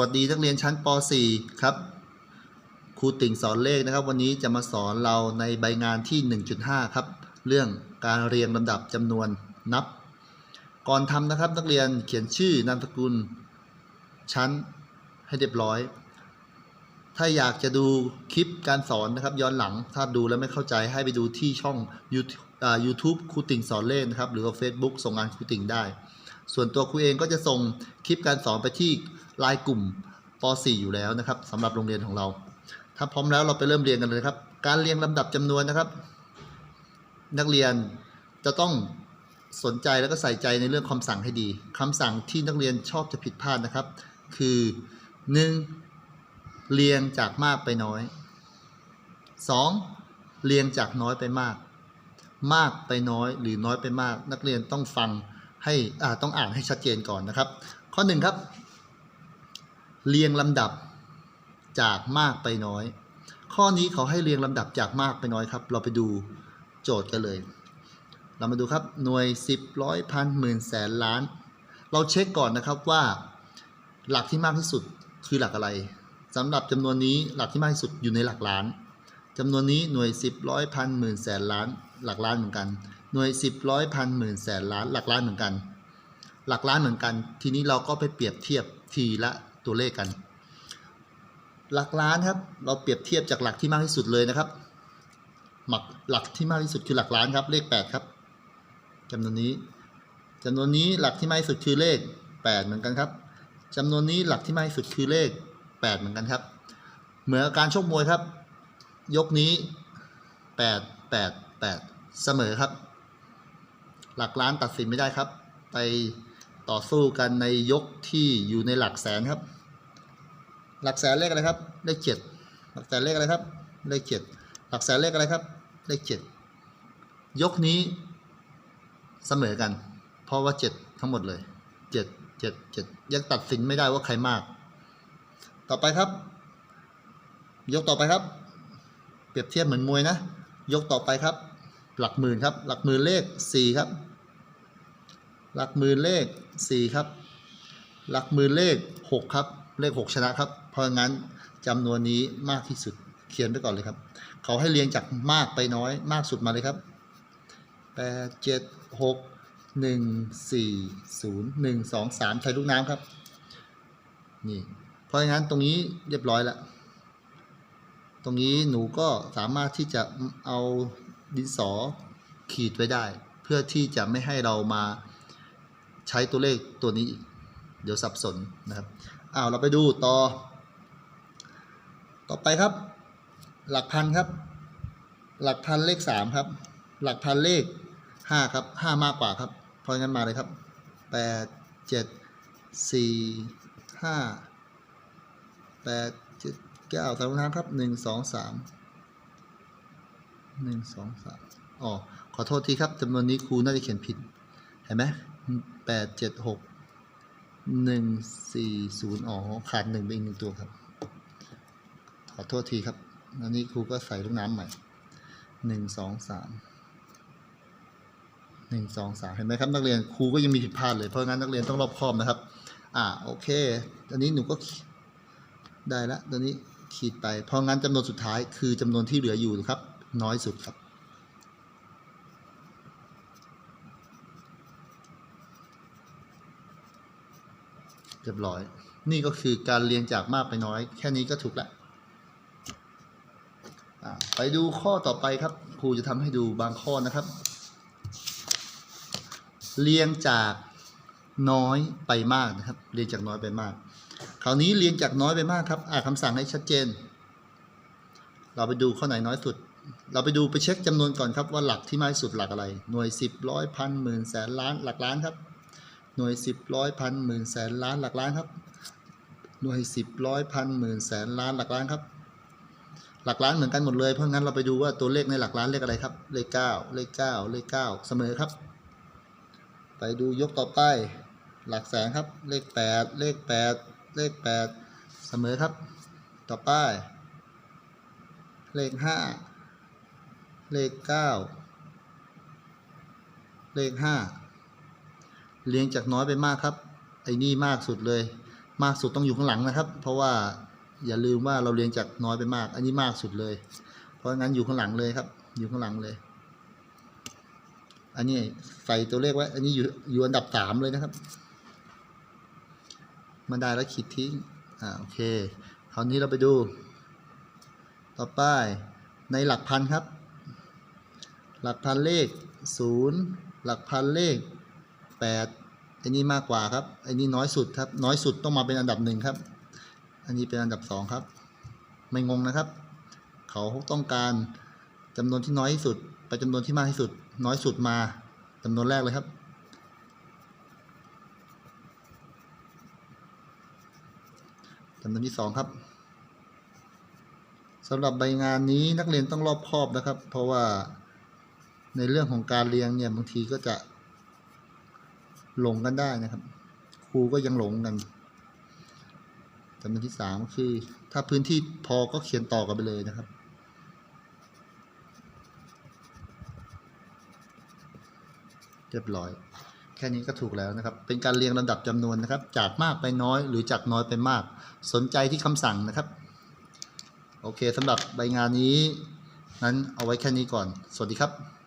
วัสดีนักเรียนชั้นป .4 ครับ ครูติ่งสอนเลขนะครับ วันนี้จะมาสอนเราในใบงานที่ 1.5 ครับ เรื่องการเรียงลำดับจำนวนนับ ก่อนทำนะครับนักเรียนเขียนชื่อนามสกุล ชั้นให้เรียบร้อย ถ้าอยากจะดูคลิปการสอนนะครับ ย้อนหลังถ้าดูแล้วไม่เข้าใจให้ไปดูที่ช่อง YouTube อ YouTube ครูติ่งสอนเลขนะครับ หรือว่า Facebook ส่งงานครูติ่งได้ ส่วนตัวครูเองก็จะส่งคลิปการสอนไปที่ไลน์กลุ่มป .4 อยู่แล้วนะครับสำหรับโรงเรียนของเรา ถ้าพร้อมแล้วเราไปเริ่มเรียนกันเลยครับ การเรียงลำดับจำนวนนะครับ นักเรียนจะต้องสนใจแล้วก็ใส่ใจในเรื่องคำสั่งให้ดีคำสั่งที่นักเรียนชอบจะผิดพลาดนะครับ คือ 1. เรียงจากมากไปน้อย 2. เรียงจากน้อยไปมาก มากไปน้อยหรือน้อยไปมาก นักเรียนต้องฟัง ให้อ่าต้องอ่านให้ชัดเจนก่อนนะครับ ข้อหนึ่งครับ เรียงลำดับจากมากไปน้อย ข้อนี้เขาให้เรียงลำดับจากมากไปน้อยครับ เราไปดูโจทย์กันเลย เรามาดูครับหน่วย 10ร้อยพันหมื่นแสนล้าน เราเช็คก่อนนะครับว่า หลักที่มากที่สุดคือหลักอะไรสำหรับจำนวนนี้หลักที่มากที่สุดอยู่ในหลักล้านจำนวนนี้หน่วย 10ร้อยพันหมื่นแสนล้าน หลักล้านเหมือนกัน หน่วย10ร้อยพันหมื่นแสนล้านหลักล้านเหมือนกัน หลักล้านเหมือนกัน ทีนี้เราก็ไปเปรียบเทียบทีละตัวเลขกัน หลักล้านครับ เราเปรียบเทียบจากหลักที่มากที่สุดเลยนะครับ หลักหลักที่มากที่สุดคือหลักล้านครับเลข 8 ครับจำนวนนี้จำนวนนี้หลักที่มากที่สุดคือเลข 8 เหมือนกันครับจำนวนนี้หลักที่มากที่สุดคือเลข 8 เหมือนกันครับ เหมือนการชกมวยครับ ยกนี้ 8 8 8 เสมอครับ หลักล้านตัดสินไม่ได้ครับ ไปต่อสู้กันในยกที่อยู่ในหลักแสนครับ หลักแสนเลขอะไรครับ เลขเจ็ดหลักแสนเลขอะไรครับ เลขเจ็ดหลักแสนเลขอะไรครับ เลขเจ็ดยกนี้เสมอกัน เพราะว่าเจ็ดทั้งหมดเลยเจ็ดเจ็ดเจ็ดยังตัดสินไม่ได้ว่าใครมาก ต่อไปครับ ยกต่อไปครับ เปรียบเทียบเหมือนมวยนะ ยกต่อไปครับ หลักหมื่นครับ หลักหมื่นเลขสี่ครับ หลักหมื่นเลขสี่ครับ หลักหมื่นเลขหกครับ เลขหกชนะครับ เพราะงั้นจำนวนนี้มากที่สุดเขียนไปก่อนเลยครับ เขาให้เรียงจากมากไปน้อยมากสุดมาเลยครับแปดเจ็ดหกหนึ่งสี่ศูนย์หนึ่งสองสามใส่ลูกน้ำครับ นี่ เพราะงั้นตรงนี้เรียบร้อยแล้ว ตรงนี้หนูก็สามารถที่จะเอา ดินสอขีดไว้ได้ เพื่อที่จะไม่ให้เรามาใช้ตัวเลขตัวนี้อีก เดี๋ยวสับสนนะครับอ้าวเราไปดูต่อ ต่อไปครับ หลักพันครับ หลักพันเลขสามครับ หลักพันเลขห้าครับห้ามากกว่าครับเพราะงั้นมาเลยครับแปดเจ็ดสี่ห้าแปดเจ็ดเก้าสามน้ำครับหนึ่งสองสาม หนึ่งสองสามอ๋อ ขอโทษทีครับจำนวนนี้ครูน่าจะเขียนผิด เห็นไหมแปดเจ็ดหกหนึ่งสี่ศูนย์อ๋อ ขาดหนึ่งไปอีกหนึ่งตัวครับ ขอโทษทีครับอันนี้ครูก็ใส่ลูกน้ำใหม่หนึ่งสองสามหนึ่งสองสามเห็นไหมครับนักเรียนครูก็ยังมีผิดพลาดเลยเพราะงั้นนักเรียนต้องรอบคอบนะครับ อ่าโอเคอันนี้หนูก็ได้ละตอนนี้ขีดไป เพราะงั้นจำนวนสุดท้ายคือจำนวนที่เหลืออยู่ครับ น้อยสุดครับเรียบร้อย นี่ก็คือการเรียงจากมากไปน้อย แค่นี้ก็ถูกแล้วไปดูข้อต่อไปครับ ครูจะทำให้ดูบางข้อนะครับ เรียงจากน้อยไปมากนะครับ เรียงจากน้อยไปมาก คราวนี้เรียงจากน้อยไปมากครับ อ่านคำสั่งให้ชัดเจน เราไปดูข้อไหนน้อยสุด เราไปดูไปเช็คจำนวนก่อนครับว่าหลักที่มากที่สุดหลักอะไร หน่วยสิบร้อยพันหมื่นแสนล้านหลักล้านครับ หน่วยสิบร้อยพันหมื่นแสนล้านหลักล้านครับ หน่วยสิบร้อยพันหมื่นแสนล้านหลักล้านครับ หลักล้านเหมือนกันหมดเลย เพราะงั้นเราไปดูว่าตัวเลขในหลักล้านเลขอะไรครับ เลขเก้าเลขเก้าเลขเก้าเสมอครับ ไปดูยกต่อไป หลักแสนครับ เลขแปดเลขแปดเลขแปดเสมอครับ ต่อไป เลขห้า เลขเก้าเลขห้าเรียงจากน้อยไปมากครับ ไอ้นี่มากสุดเลย มากสุดต้องอยู่ข้างหลังนะครับ เพราะว่าอย่าลืมว่าเราเรียงจากน้อยไปมาก อันนี้มากสุดเลย เพราะงั้นอยู่ข้างหลังเลยครับ อยู่ข้างหลังเลย อันนี้ใส่ตัวเลขไว้ อันนี้อยู่อยู่อันดับสามเลยนะครับมาได้แล้วขีดทิ้ง อ่าโอเค คราวนี้เราไปดู ต่อไปในหลักพันครับ หลักพันเลขศูนย์หลักพันเลขแปดอันนี้มากกว่าครับอันนี้น้อยสุดครับ น้อยสุดต้องมาเป็นอันดับหนึ่งครับ อันนี้เป็นอันดับสองครับ ไม่งงนะครับ เขาต้องการจำนวนที่น้อยที่สุด ไปจำนวนที่มากที่สุด น้อยสุดมาจำนวนแรกเลยครับจำนวนที่สองครับสำหรับใบงานนี้นักเรียนต้องรอบคอบนะครับ เพราะว่า ในเรื่องของการเรียงเนี่ยบางทีก็จะหลงกันได้นะครับ ครูก็ยังหลงกันจำนวนที่สามก็คือ ถ้าพื้นที่พอก็เขียนต่อกันไปเลยนะครับ เรียบร้อย แค่นี้ก็ถูกแล้วนะครับ เป็นการเรียงลำดับจำนวนนะครับ จากมากไปน้อยหรือจากน้อยไปมาก สนใจที่คำสั่งนะครับ โอเคสำหรับใบงานนี้นั้นเอาไว้แค่นี้ก่อน สวัสดีครับ